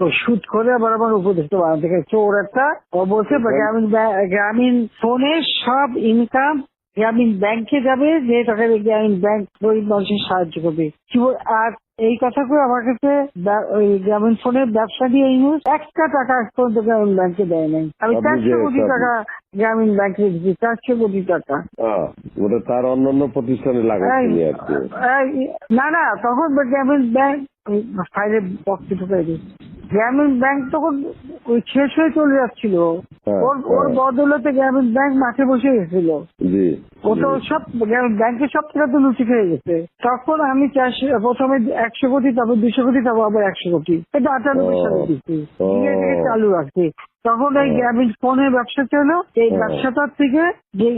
তো সুদ করে আবার আমার উপদেষ্টা বানাতে থাকে চোর একটা এখানে- গ্রামীণ গ্রামীণ ফোনে সব ইনকাম গ্রামীণ ব্যাংকে যাবে যে টাকা গ্রামীণ ব্যাংক গরিব মানুষের সাহায্য করবে। আর এই কথা করে আমার কাছে ওই গ্রামীণ ফোনের ব্যবসা দিয়ে ইউজ একটা টাকা পর্যন্ত গ্রামীণ ব্যাংকে দেয় নাই। আমি চারশো কোটি টাকা গ্রামীণ ব্যাংকে দিচ্ছি চারশো কোটি টাকা। ওটা তার অন্যান্য প্রতিষ্ঠানে এই- না না তখন গ্রামীণ ব্যাংক ফাইলে বক্স ঢুকাই দিই গ্রামীণ ব্যাংক তখন ওই শেষ হয়ে চলে যাচ্ছিল। হ্যাঁ, ওর ওর হ্যাঁ। বদলতে গ্রামীণ ব্যাংক মাঠে বসে গেছিল। ওটা ও তো সব ব্যাংকের সব টাকা তো লুচি খেয়ে গেছে। তখন আমি চারশো প্রথমে একশো কোটি তারপর দুশো কোটি তারপর আবার একশো কোটি। এটা আটানব্বই সালে দিচ্ছি চালু রাখছি তখন এই। গ্রামীণ ফোনের ব্যবসা ছিল এই ব্যবসাটার থেকে যে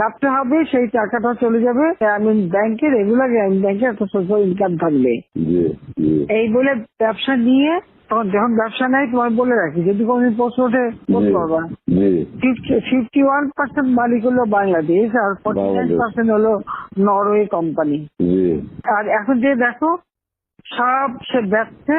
লাভটা হবে সেই টাকাটা চলে যাবে। গ্রামীণ ব্যাংকে রেগুলার গ্রামীণ ব্যাংকে একটা সোশ্যাল ইনকাম থাকবে। এই বলে ব্যবসা নিয়ে তখন যখন ব্যবসা নেয় তোমার বলে রাখি যদি কোনদিন প্রশ্ন ওঠে পারবা ফিফটি ওয়ান পার্সেন্ট মালিক হলো বাংলাদেশ আর ফর্টি নাইন পার্সেন্ট হলো নরওয়ে কোম্পানি আর এখন যে দেখো সব সে ব্যবসা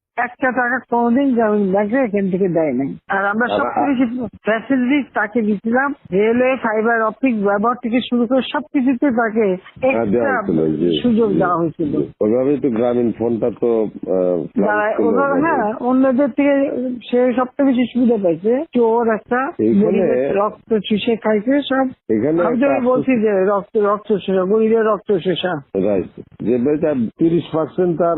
একটা টাকা কোনোদিন গ্রামীণ ব্যাংকে এখান থেকে দেয় নাই আর আমরা সবচেয়ে বেশি ফ্যাসিলিটিস তাকে দিয়েছিলাম রেলওয়ে ফাইবার অপটিক ব্যবহার থেকে শুরু করে সবকিছুতে তাকে হ্যাঁ, সুযোগ দেওয়া হয়েছিল জি। ওইভাবেই তো গ্রামীণ ফোনটা তো ওইভাবে। হ্যাঁ অন্যদের থেকে সে সবচেয়ে বেশি সুবিধা পাইছে চোর একটা রক্ত চুষে খাইছে সব এখানে বলছি যে রক্ত রক্ত শোষা গরিবের রক্ত শোষা রাইট যে তিরিশ পার্সেন্ট তার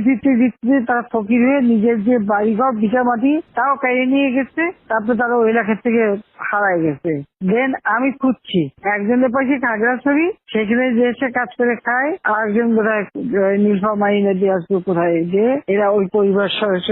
দিতে ফিরতে তারা ফকির হয়ে নিজের যে বাড়িঘর বিচার মাটি তাও কেড়ে নিয়ে গেছে, তারপরে তারা ওই এলাকার থেকে হারায় গেছে। দেন আমি খুঁজছি। একজনের পাশে খাগড়াছড়ি, সেখানে যে এসে কাজ করে খায় আর একজন বোধ হয় নীলফা মাইনে দিয়ে আসবে কোথায় যে, এরা ওই পরিবার সদস্য